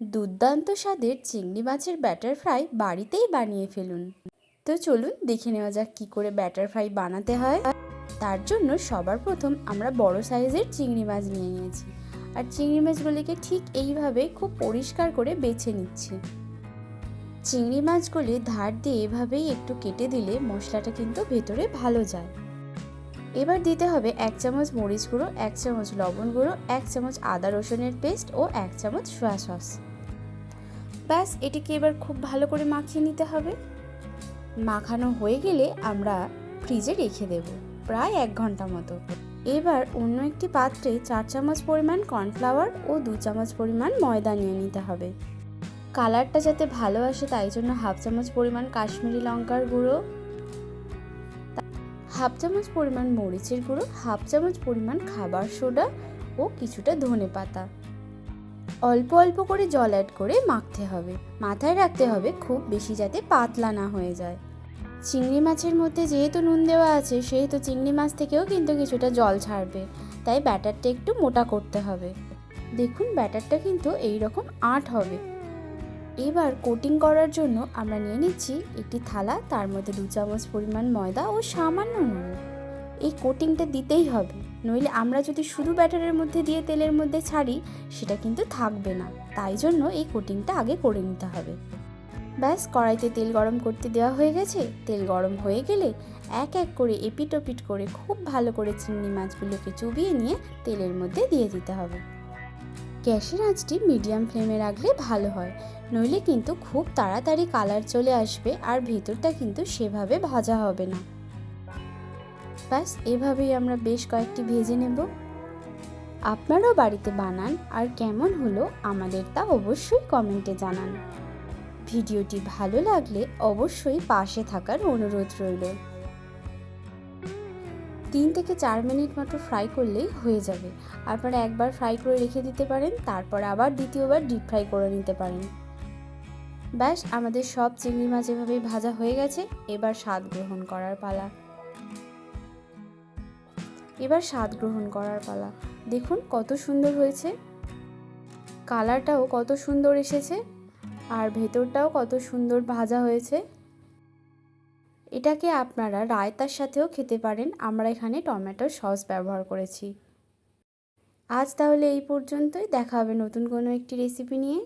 দুর্দান্ত স্বাদের চিংড়ি মাছের ব্যাটার ফ্রাই বাড়িতেই বানিয়ে ফেলুন। তো চলুন দেখে নেওয়া যাক কী করে ব্যাটার ফ্রাই বানাতে হয়। তার জন্য সবার প্রথম আমরা বড় সাইজের চিংড়ি মাছ নিয়ে নিয়েছি। আর চিংড়ি মাছগুলিকে ঠিক এইভাবে খুব পরিষ্কার করে বেছে নিচ্ছি। চিংড়ি মাছগুলি ধার দিয়ে এভাবেই একটু কেটে দিলে মশলাটা কিন্তু ভেতরে ভালো যায়। এবার দিতে হবে এক চামচ মরিচ গুঁড়ো, এক চামচ লবণ গুঁড়ো, এক চামচ আদা রসুনের পেস্ট ও এক চামচ সোয়া সস ব্যাস, এটিকে এবার খুব ভালো করে মাখিয়ে নিতে হবে। মাখানো হয়ে গেলে আমরা ফ্রিজে রেখে দেব, প্রায় এক ঘণ্টা মতো। এবার অন্য একটি পাত্রে চার চামচ পরিমাণ কর্নফ্লাওয়ার ও দু চামচ পরিমাণ ময়দা নিয়ে নিতে হবে। কালারটা যাতে ভালো আসে তাই জন্য হাফ চামচ পরিমাণ কাশ্মীরি লঙ্কার গুঁড়ো, হাফ চামচ পরিমাণ মরিচের গুঁড়ো, হাফ চামচ পরিমাণ খাবার সোডা ও কিছুটা ধনে পাতা। অল্প অল্প করে জল অ্যাড করে মাখতে হবে। মাথায় রাখতে হবে খুব বেশি যাতে পাতলা না হয়ে যায়। চিংড়ি মাছের মধ্যে যেহেতু নুন দেওয়া আছে, সেহেতু চিংড়ি মাছ থেকেও কিন্তু কিছুটা জল ছাড়বে। তাই ব্যাটারটা একটু মোটা করতে হবে। দেখুন, ব্যাটারটা কিন্তু এই রকম আট হবে। এবার কোটিং করার জন্য আমরা নিয়ে নিচ্ছি একটি থালা, তার মধ্যে দু চামচ পরিমাণ ময়দা ও সামান্য নুন। এই কোটিংটা দিতেই হবে। নইলে আমরা যদি শুধু ব্যাটারের মধ্যে দিয়ে তেলের মধ্যে ছাড়ি, সেটা কিন্তু থাকবে না। তাই জন্য এই কোটিংটা আগে করে নিতে হবে। ব্যাস, কড়াইতে তেল গরম করতে দেওয়া হয়ে গেছে। তেল গরম হয়ে গেলে এক এক করে এপিট ওপিট করে খুব ভালো করে চিংড়ি মাছগুলোকে চুবিয়ে নিয়ে তেলের মধ্যে দিয়ে দিতে হবে। গ্যাসের আঁচটি মিডিয়াম ফ্লেমে রাখলে ভালো হয়। নইলে কিন্তু খুব তাড়াতাড়ি কালার চলে আসবে আর ভেতরটা কিন্তু সেভাবে ভাজা হবে না। ব্যাস এভাবেই আমরা বেশ কয়েকটি ভেজে নেব। আপনারাও বাড়িতে বানান আর কেমন হলো আমাদের তা অবশ্যই কমেন্টে জানান। ভিডিওটি ভালো লাগলে অবশ্যই পাশে থাকার অনুরোধ রইল। তিন থেকে চার মিনিট মতো ফ্রাই করলেই হয়ে যাবে। আপনারা একবার ফ্রাই করে রেখে দিতে পারেন, তারপর আবার দ্বিতীয়বার ডিপ ফ্রাই করে নিতে পারেন। ব্যাস, আমাদের সব চিংড়ি মাছ এভাবেই ভাজা হয়ে গেছে। এবার স্বাদ গ্রহণ করার পালা। এবার স্বাদ গ্রহণ করার পালা। দেখুন কত সুন্দর হয়েছে। কালারটাও কত সুন্দর এসেছে আর ভেতরটাও কত সুন্দর ভাজা হয়েছে। এটাকে আপনারা রায়তার সাথেও খেতে পারেন। আমরা এখানে টমেটোর সস ব্যবহার করেছি। আজ তাহলে এই পর্যন্তই। দেখা হবে নতুন কোনো একটি রেসিপি নিয়ে।